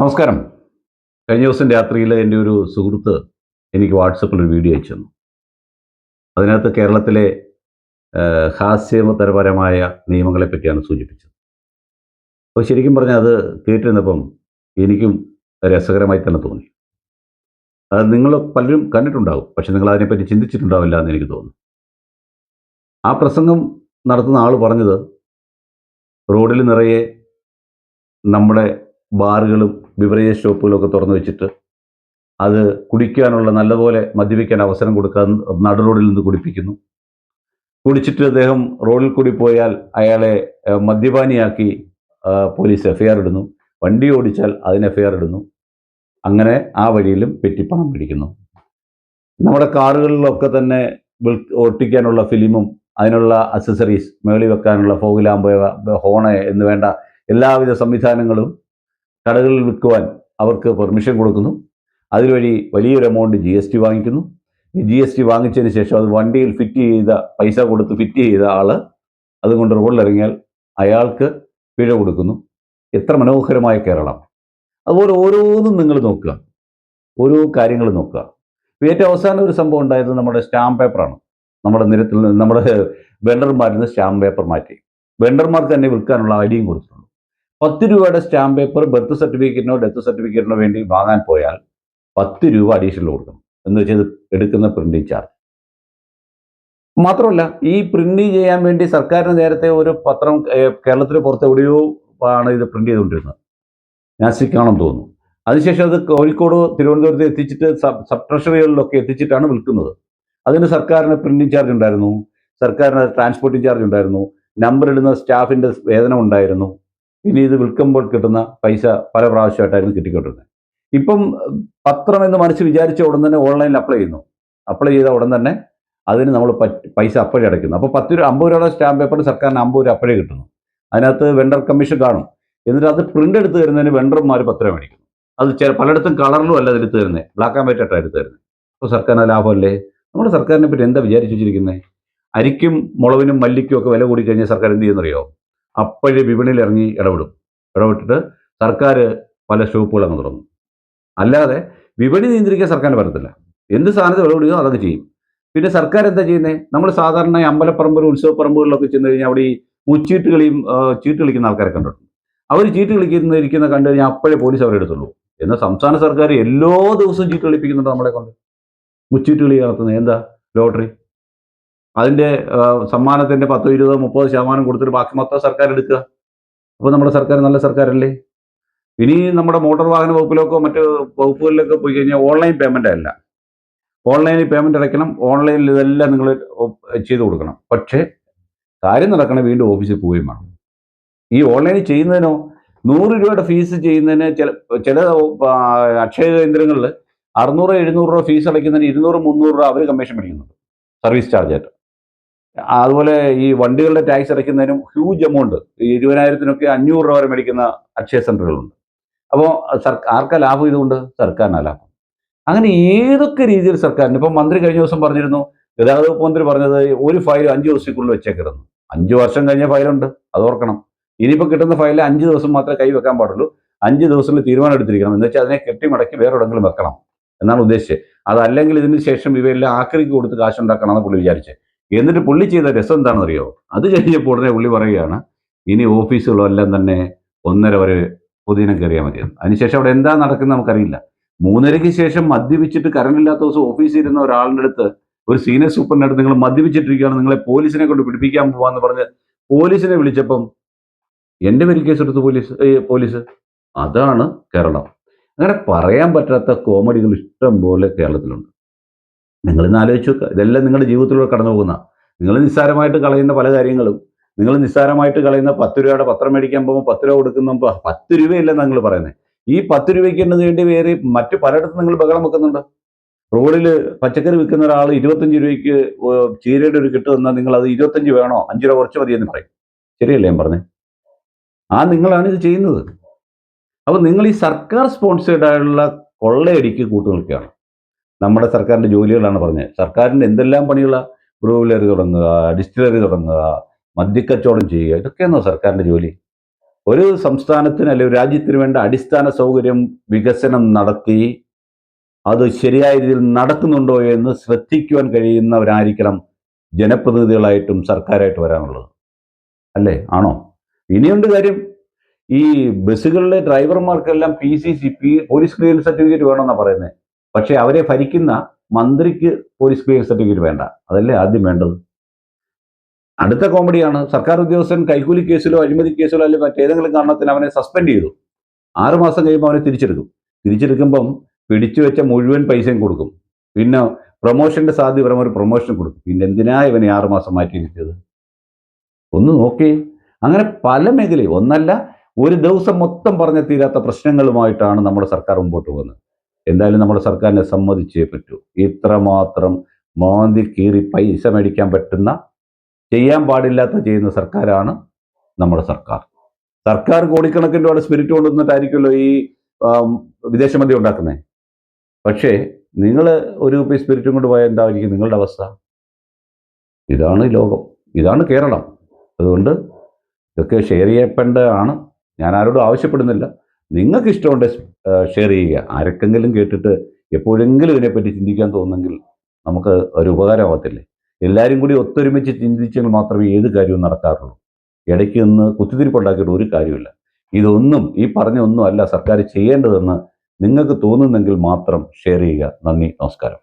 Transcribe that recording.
നമസ്കാരം. കഴിഞ്ഞ ദിവസം രാത്രിയിൽ എന്റെ ഒരു സുഹൃത്ത് എനിക്ക് വാട്സപ്പിൽ ഒരു വീഡിയോ അയച്ചു തന്നു. അതിനകത്ത് കേരളത്തിലെ ഹാസ്യപരമായ നിയമങ്ങളെ പറ്റിയാണ് സൂചിപ്പിച്ചത്. അപ്പോൾ ശരിക്കും പറഞ്ഞാൽ അത് കേട്ടിരുന്നപ്പം എനിക്കും രസകരമായി തന്നെ തോന്നി. അത് നിങ്ങൾ പലരും കണ്ടിട്ടുണ്ടാവും പക്ഷെ നിങ്ങൾ അതിനെപ്പറ്റി ചിന്തിച്ചിട്ടുണ്ടാവില്ല എന്ന് എനിക്ക് തോന്നുന്നു. ആ പ്രസംഗം നടത്തുന്ന ആൾ പറഞ്ഞത് റോഡിൽ നിറയെ നമ്മുടെ ബാറുകളും ബിവറേജ് ഷോപ്പുകളും ഒക്കെ തുറന്നു വെച്ചിട്ട് അത് കുടിക്കാനുള്ള നല്ലപോലെ മദ്യപിക്കാൻ അവസരം കൊടുക്കാൻ നടു റോഡിൽ നിന്ന് കുടിപ്പിക്കുന്നു. കുടിച്ചിട്ട് അദ്ദേഹം റോഡിൽ കൂടി പോയാൽ അയാളെ മദ്യപാനിയാക്കി പോലീസ് എഫ്ഐആർ ഇടുന്നു. വണ്ടി ഓടിച്ചാൽ അതിന് എഫ്ഐആർ ഇടുന്നു. അങ്ങനെ ആ വഴിയിലും പെറ്റിപ്പണം പിടിക്കുന്നു. നമ്മുടെ കാറുകളിലൊക്കെ തന്നെ ഒട്ടിക്കാനുള്ള ഫിലിമും അതിനുള്ള അക്സസറീസ് മേളി വെക്കാനുള്ള ഫോഗ് ലാമ്പ് ഹോണ് എന്ന് വേണ്ട എല്ലാവിധ സംവിധാനങ്ങളും കടകളിൽ വിൽക്കുവാൻ അവർക്ക് പെർമിഷൻ കൊടുക്കുന്നു. അതുവഴി വലിയൊരു എമൗണ്ട് ജി എസ് ടി വാങ്ങിക്കുന്നു. ജി എസ് ടി വാങ്ങിച്ചതിന് ശേഷം അത് വണ്ടിയിൽ ഫിറ്റ് ചെയ്ത പൈസ കൊടുത്ത് ഫിറ്റ് ചെയ്ത ആൾ അതുകൊണ്ട് റോഡിലിറങ്ങിയാൽ അയാൾക്ക് പിഴ കൊടുക്കുന്നു. എത്ര മനോഹരമായ കേരളം. അതുപോലെ ഓരോന്നും നിങ്ങൾ നോക്കുക. ഓരോ കാര്യങ്ങൾ നോക്കുക. ഏറ്റവും അവസാനം ഒരു സംഭവം ഉണ്ടായത് നമ്മുടെ സ്റ്റാമ്പ് പേപ്പറാണ് നമ്മുടെ നിരത്തിൽ നമ്മുടെ വെണ്ടർമാരിൽ നിന്ന് സ്റ്റാമ്പ് പേപ്പർ മാറ്റി. വെണ്ടർമാർക്ക് തന്നെ വിൽക്കാനുള്ള ഐഡിയയും കൊടുത്തിട്ടുണ്ട്. പത്ത് രൂപയുടെ സ്റ്റാമ്പ് പേപ്പർ ബർത്ത് സർട്ടിഫിക്കറ്റിനോ ഡെത്ത് സർട്ടിഫിക്കറ്റിനോ വേണ്ടി വാങ്ങാൻ പോയാൽ പത്ത് രൂപ അഡീഷണൽ കൊടുക്കണം. എന്ന് വെച്ചാൽ എടുക്കുന്ന പ്രിന്റിംഗ് ചാർജ് മാത്രമല്ല ഈ പ്രിന്റ് ചെയ്യാൻ വേണ്ടി സർക്കാരിന് നേരത്തെ ഒരു പത്രം കേരളത്തിന് പുറത്ത് എവിടെയോ ആണ് ഇത് പ്രിന്റ് ചെയ്തുകൊണ്ടിരുന്നത്. നാസിക്കാണെന്ന് തോന്നുന്നു. അതിനുശേഷം അത് കോഴിക്കോട് തിരുവനന്തപുരത്ത് എത്തിച്ചിട്ട് സബ് സബ് ട്രഷറികളിലൊക്കെ എത്തിച്ചിട്ടാണ് വിൽക്കുന്നത്. അതിന് സർക്കാരിന് പ്രിന്റിംഗ് ചാർജ് ഉണ്ടായിരുന്നു. സർക്കാരിന് ട്രാൻസ്പോർട്ടിംഗ് ചാർജ് ഉണ്ടായിരുന്നു. നമ്പർ ഇടുന്ന സ്റ്റാഫിന്റെ വേതനം ഉണ്ടായിരുന്നു. ഇനി ഇത് വിൽക്കുമ്പോൾ കിട്ടുന്ന പൈസ പല പ്രാവശ്യമായിട്ടായിരുന്നു കിട്ടിക്കൊണ്ടിരുന്നത്. ഇപ്പം പത്രം എന്ന് മനസ്സ് വിചാരിച്ച ഉടൻ തന്നെ ഓൺലൈനിൽ അപ്ലൈ ചെയ്യുന്നു. അപ്ലൈ ചെയ്ത ഉടൻ തന്നെ അതിന് നമ്മൾ പൈസ അപ്പോഴേ അടയ്ക്കുന്നു. അപ്പോൾ പത്ത് രൂപ അമ്പത് രൂപയുടെ സ്റ്റാമ്പ് പേപ്പർ സർക്കാരിന് അമ്പത് രൂപ അപ്പോഴേ കിട്ടുന്നു. അതിനകത്ത് വെണ്ടർ കമ്മീഷൻ കാണും. എന്നിട്ട് അത് പ്രിന്റ് എടുത്ത് തരുന്നതിന് വെണ്ടർമാർ പത്ത് രൂപ മേടിക്കുന്നു അത് ചില പലയിടത്തും കളറിലും അല്ല എടുത്ത് തരുന്നത്. ബ്ലാക്ക് ആൻഡ് വൈറ്റ് ആയിട്ട് എടുത്ത് തരുന്നത്. അപ്പോൾ സർക്കാരിന് ലാഭമല്ലേ? നമ്മുടെ സർക്കാരിനെ പറ്റി എന്താ വിചാരിച്ചു വെച്ചിരിക്കുന്നത്? അരിക്കും മുളവിനും മല്ലിക്കും ഒക്കെ വില കൂടി കഴിഞ്ഞാൽ സർക്കാർ എന്ത് ചെയ്യുന്നറിയോ? അപ്പോഴേ വിപണിയിൽ ഇറങ്ങി ഇടപെടും. ഇടപെട്ടിട്ട് സർക്കാർ പല ഷോപ്പുകൾ അങ്ങ് തുറന്നു. അല്ലാതെ വിപണി നിയന്ത്രിക്കാൻ സർക്കാരിന് പറ്റത്തില്ല. എന്ത് സാധനത്തിൽ വിളവെടുക്കുക അതൊക്കെ ചെയ്യും. പിന്നെ സർക്കാർ എന്താ ചെയ്യുന്നത് നമ്മൾ സാധാരണ അമ്പലപ്പറമ്പ് ഉത്സവപ്പറമ്പുകളിലൊക്കെ ചെന്ന് കഴിഞ്ഞാൽ അവിടെ ഈ മുച്ചീട്ട് കളിയും ചീട്ട് കളിക്കുന്ന ആൾക്കാരെ കണ്ടിട്ടുണ്ട്. അവർ ചീട്ട് കളിക്കുന്ന ഇരിക്കുന്ന കണ്ടു കഴിഞ്ഞാൽ അപ്പോഴേ പോലീസ് അവരെ എടുത്തുള്ളൂ. എന്നാൽ സംസ്ഥാന സർക്കാർ എല്ലാ ദിവസവും ചീട്ട് കളിപ്പിക്കുന്നുണ്ട് നമ്മളെ കൊണ്ട്? മുച്ചീട്ട് കളി നടത്തുന്നത് എന്താ? ലോട്ടറി? അതിന്റെ സമ്മാനത്തിന്റെ പത്തോ ഇരുപതോ മുപ്പതോ ശതമാനം കൊടുത്തിട്ട് ബാക്കി മൊത്തം സർക്കാർ എടുക്കുക. അപ്പോൾ നമ്മുടെ സർക്കാർ നല്ല സർക്കാരല്ലേ? ഇനി നമ്മുടെ മോട്ടോർ വാഹന വകുപ്പിലേക്കോ മറ്റ് വകുപ്പുകളിലൊക്കെ പോയി കഴിഞ്ഞാൽ ഓൺലൈൻ പേയ്മെന്റ് അല്ല. ഓൺലൈനിൽ പേയ്മെന്റ് അടയ്ക്കണം ഓൺലൈനിൽ ഇതെല്ലാം നിങ്ങൾ ചെയ്തു കൊടുക്കണം. പക്ഷേ കാര്യം നടക്കണേ വീണ്ടും ഓഫീസിൽ പോവുകയും വേണം. ഈ ഓൺലൈനിൽ ചെയ്യുന്നതിനോ നൂറ് രൂപയുടെ ഫീസ് ചെയ്യുന്നതിന് ചില ചില അക്ഷയ കേന്ദ്രങ്ങളിൽ അറുന്നൂറ് എഴുന്നൂറ് രൂപ ഫീസ് അടയ്ക്കുന്നതിന് ഇരുന്നൂറ് മുന്നൂറ് രൂപ അവർ കമ്മീഷൻ മേടിക്കുന്നുണ്ട്. സർവീസ് ചാർജ് ആയിട്ട് അതുപോലെ ഈ വണ്ടികളുടെ ടാക്സ് അടയ്ക്കുന്നതിനും ഹ്യൂജ് എമൗണ്ട് ഈ ഇരുപതിനായിരത്തിനൊക്കെ അഞ്ഞൂറ് രൂപ വരെ മേടിക്കുന്ന അക്ഷയ സെന്ററുകളുണ്ട്. അപ്പോൾ സർക്കാർ ആർക്കാ ലാഭം ഇതുകൊണ്ട്? സർക്കാരിനാ ലാഭം. അങ്ങനെ ഏതൊക്കെ രീതിയിൽ സർക്കാരിന്? ഇപ്പം മന്ത്രി കഴിഞ്ഞ ദിവസം പറഞ്ഞിരുന്നു ഗതാഗത വകുപ്പ് മന്ത്രി പറഞ്ഞത് ഒരു ഫയൽ അഞ്ച് ദിവസത്തേക്കുള്ളിൽ വെച്ചേക്കരുന്നു അഞ്ച് വർഷം കഴിഞ്ഞ ഫയലുണ്ട് അത് ഓർക്കണം. ഇനിയിപ്പോൾ കിട്ടുന്ന ഫയൽ അഞ്ച് ദിവസം മാത്രമേ കൈ വെക്കാൻ പാടുള്ളൂ. അഞ്ച് ദിവസത്തിൽ തീരുമാനം എടുത്തിരിക്കണം. എന്ന് വെച്ചാൽ അതിനെ കെട്ടിമടക്കി വേറെ എവിടെങ്കിലും വെക്കണം എന്നാണ് ഉദ്ദേശിച്ചത്. അതല്ലെങ്കിൽ ഇതിന് ശേഷം ഇവയെല്ലാം ആക്രിക്ക് കൊടുത്ത് കാശുണ്ടാക്കണം എന്ന് പുള്ളി വിചാരിച്ചത്. എന്നിട്ട് പുള്ളി ചെയ്ത രസം എന്താണെന്ന് അറിയോ അത് കഴിഞ്ഞപ്പോൾ ഉടനെ പുള്ളി പറയുകയാണ് ഇനി ഓഫീസുകളെല്ലാം തന്നെ ഒന്നര വരെ പൊതുദിനം കയറിയാൽ മതിയെന്ന്. അതിനുശേഷം അവിടെ എന്താ നടക്കുന്നത് നമുക്കറിയില്ല. മൂന്നരയ്ക്ക് ശേഷം മദ്യപിച്ചിട്ട് കറണ്ട് ഇല്ലാത്ത ദിവസം ഓഫീസിൽ ഇരുന്ന ഒരാളുടെ അടുത്ത് ഒരു സീനിയർ സൂപ്പറിന്റെ അടുത്ത് നിങ്ങൾ മദ്യപിച്ചിട്ടിരിക്കുകയാണ് നിങ്ങളെ പോലീസിനെ കൊണ്ട് പിടിപ്പിക്കാൻ പോവാന്ന് പറഞ്ഞ് പോലീസിനെ വിളിച്ചപ്പം എന്റെ കേസ് കേസെടുത്തു പോലീസ് പോലീസ്? അതാണ് കേരളം. അങ്ങനെ പറയാൻ പറ്റാത്ത കോമഡികൾ ഇഷ്ടം പോലെ കേരളത്തിലുണ്ട്. നിങ്ങൾ ഇന്ന് ആലോചിച്ച് നോക്കുക ഇതെല്ലാം നിങ്ങളുടെ ജീവിതത്തിലൂടെ കടന്നു പോകുന്ന നിങ്ങൾ നിസ്സാരമായിട്ട് കളയുന്ന പല കാര്യങ്ങളും നിങ്ങൾ നിസ്സാരമായിട്ട് കളയുന്ന പത്ത് രൂപയുടെ പത്രം മേടിക്കാൻ പോകുമ്പോൾ പത്ത് രൂപ കൊടുക്കുന്ന പത്ത് രൂപയില്ലെന്ന് നിങ്ങൾ പറയുന്നത് ഈ പത്ത് രൂപയ്ക്ക് വേണ്ടി വേറെ മറ്റ് പലയിടത്തും നിങ്ങൾ ബഹളം വെക്കുന്നുണ്ട്. റോഡിൽ പച്ചക്കറി വിൽക്കുന്ന ഒരാൾ ഇരുപത്തഞ്ച് രൂപയ്ക്ക് ചീരയുടെ ഒരു കിട്ട് തന്നാൽ നിങ്ങൾ അത് ഇരുപത്തഞ്ച് വേണോ അഞ്ച് രൂപ കുറച്ച് മതി എന്ന് പറയും. ശരിയല്ലേ ഞാൻ പറഞ്ഞേ? ആ നിങ്ങളാണ് ഇത് ചെയ്യുന്നത്. അപ്പൊ നിങ്ങൾ ഈ സർക്കാർ സ്പോൺസേഡ് ആയുള്ള കൊള്ളയടിക്ക് കൂട്ടു നിൽക്കുകയാണ്. നമ്മുടെ സർക്കാരിന്റെ ജോലികളാണ് പറഞ്ഞത്. സർക്കാരിന്റെ എന്തെല്ലാം പണികളാണ് ബ്രൂവിലറി തുടങ്ങുക ഡിസ്റ്റിലറി തുടങ്ങുക മദ്യക്കച്ചവടം ചെയ്യുക ഇതൊക്കെയാണോ സർക്കാരിന്റെ ജോലി? ഒരു സംസ്ഥാനത്തിന് അല്ലെങ്കിൽ രാജ്യത്തിന് വേണ്ട അടിസ്ഥാന സൗകര്യം വികസനം നടത്തി അത് ശരിയായ രീതിയിൽ നടക്കുന്നുണ്ടോ എന്ന് ശ്രദ്ധിക്കുവാൻ കഴിയുന്നവരായിരിക്കണം ജനപ്രതിനിധികളായിട്ടും സർക്കാരായിട്ട് വരാനുള്ളത്. അല്ലേ? ആണോ? ഇനിയുണ്ട് കാര്യം ഈ ബസ്സുകളിലെ ഡ്രൈവർമാർക്കെല്ലാം P C C P police clearance certificate വേണമെന്നാണ് പറയുന്നത് പക്ഷേ അവരെ ഭരിക്കുന്ന മന്ത്രിക്ക് പോലീസ് ക്ലിയർ സർട്ടിഫിക്കറ്റ് വേണ്ട. അതല്ലേ ആദ്യം വേണ്ടത്? അടുത്ത കോമഡിയാണ് സർക്കാർ ഉദ്യോഗസ്ഥൻ കൈക്കൂലി കേസിലോ അഴിമതി കേസിലോ അല്ലെങ്കിൽ മറ്റേതെങ്കിലും കാരണത്തിന് അവനെ സസ്പെൻഡ് ചെയ്തു. ആറുമാസം കഴിയുമ്പോൾ അവനെ തിരിച്ചെടുക്കും. തിരിച്ചെടുക്കുമ്പം പിടിച്ചു വെച്ച മുഴുവൻ പൈസയും കൊടുക്കും. പിന്നെ പ്രൊമോഷന്റെ സാധ്യത ഒരു പ്രൊമോഷൻ കൊടുക്കും. പിന്നെ എന്തിനാ ഇവനെ ആറുമാസം മാറ്റി നിൽക്കിയത് ഒന്ന് നോക്കി. അങ്ങനെ പല മേഖലയും ഒന്നല്ല ഒരു ദിവസം മൊത്തം പറഞ്ഞ തീരാത്ത പ്രശ്നങ്ങളുമായിട്ടാണ് നമ്മുടെ സർക്കാർ മുമ്പോട്ട് പോകുന്നത്. എന്തായാലും നമ്മുടെ സർക്കാരിനെ സമ്മതിച്ചേ പറ്റൂ. ഇത്രമാത്രം മോന്തി കീറി പൈസ മേടിക്കാൻ പറ്റുന്ന ചെയ്യാൻ പാടില്ലാത്ത ചെയ്യുന്ന സർക്കാരാണ് നമ്മുടെ സർക്കാർ. സർക്കാർ കോടിക്കണക്കിന് രൂപയുടെ സ്പിരിറ്റ് കൊണ്ടുവന്നിട്ടായിരിക്കുമല്ലോ ഈ വിദേശ മദ്യം ഉണ്ടാക്കുന്നത് പക്ഷേ നിങ്ങൾ ഒരു പി സ്പിരിറ്റും കൊണ്ട് പോയാൽ എന്തായിരിക്കും നിങ്ങളുടെ അവസ്ഥ? ഇതാണ് ലോകം. ഇതാണ് കേരളം. അതുകൊണ്ട് ഇതൊക്കെ ഷെയർ ചെയ്യപ്പെടേണ്ടതാണ്. ഞാൻ ആരോടും ആവശ്യപ്പെടുന്നില്ല. നിങ്ങൾക്ക് ഇഷ്ടമുണ്ട് ഷെയർ ചെയ്യുക. ആരൊക്കെങ്കിലും കേട്ടിട്ട് എപ്പോഴെങ്കിലും ഇതിനെപ്പറ്റി ചിന്തിക്കാൻ തോന്നുന്നെങ്കിൽ നമുക്ക് ഒരു ഉപകാരമാകത്തില്ലേ എല്ലാവരും കൂടി ഒത്തൊരുമിച്ച് ചിന്തിച്ചെങ്കിൽ മാത്രമേ ഏത് കാര്യവും നടക്കാറുള്ളൂ. ഇടയ്ക്ക് നിന്ന് കുത്തിത്തിരിപ്പുണ്ടാക്കിയിട്ട് ഒരു കാര്യമില്ല. ഇതൊന്നും ഈ പറഞ്ഞ ഒന്നും അല്ല സർക്കാർ ചെയ്യേണ്ടതെന്ന് നിങ്ങൾക്ക് തോന്നുന്നെങ്കിൽ മാത്രം ഷെയർ ചെയ്യുക. നന്ദി നമസ്കാരം.